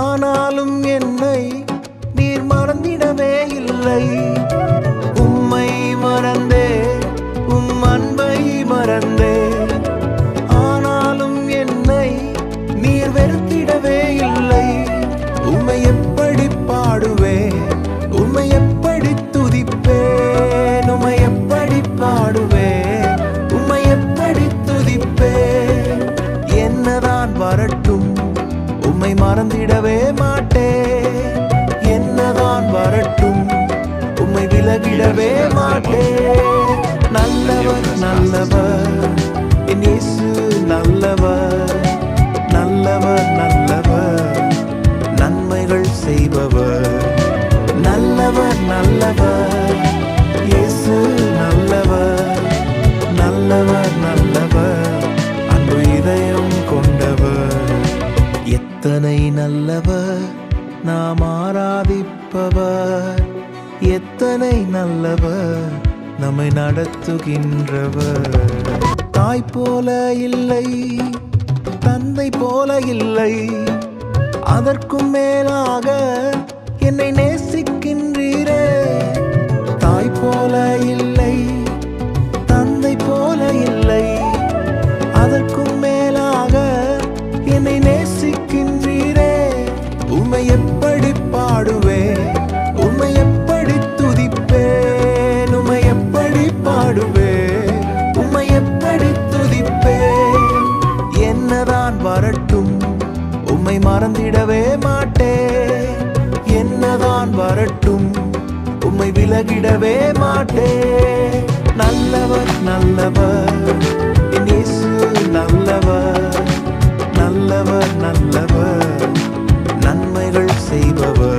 ஆனாலும் என்னை நீர் மறந்திடவே இல்லை. உன்னை மறந்திடவே மாட்டேன். என்னதான் வரட்டும் உண்மை விலகிடவே மாட்டேன். நல்லவர் நல்லவர் என் இயேசு நல்லவர் நல்லவர் நல்லவர் நன்மைகள் செய்பவர். நல்லவர் நல்லவர். நீ நல்லவர் நாம் ஆராதிப்பவர். எத்தனை நல்லவர் நம்மை நடத்துகின்றவர். தாய் போல இல்லை தந்தை போல இல்லை. அதற்கும் மேலாக மறந்திடவே மாட்டேன் என்னதான் வரட்டும் உம்மை விலகிடவே மாட்டேன் நல்லவர் நல்லவர் நல்லவர் நல்லவர் நல்லவர். நன்மைகள் செய்பவர்.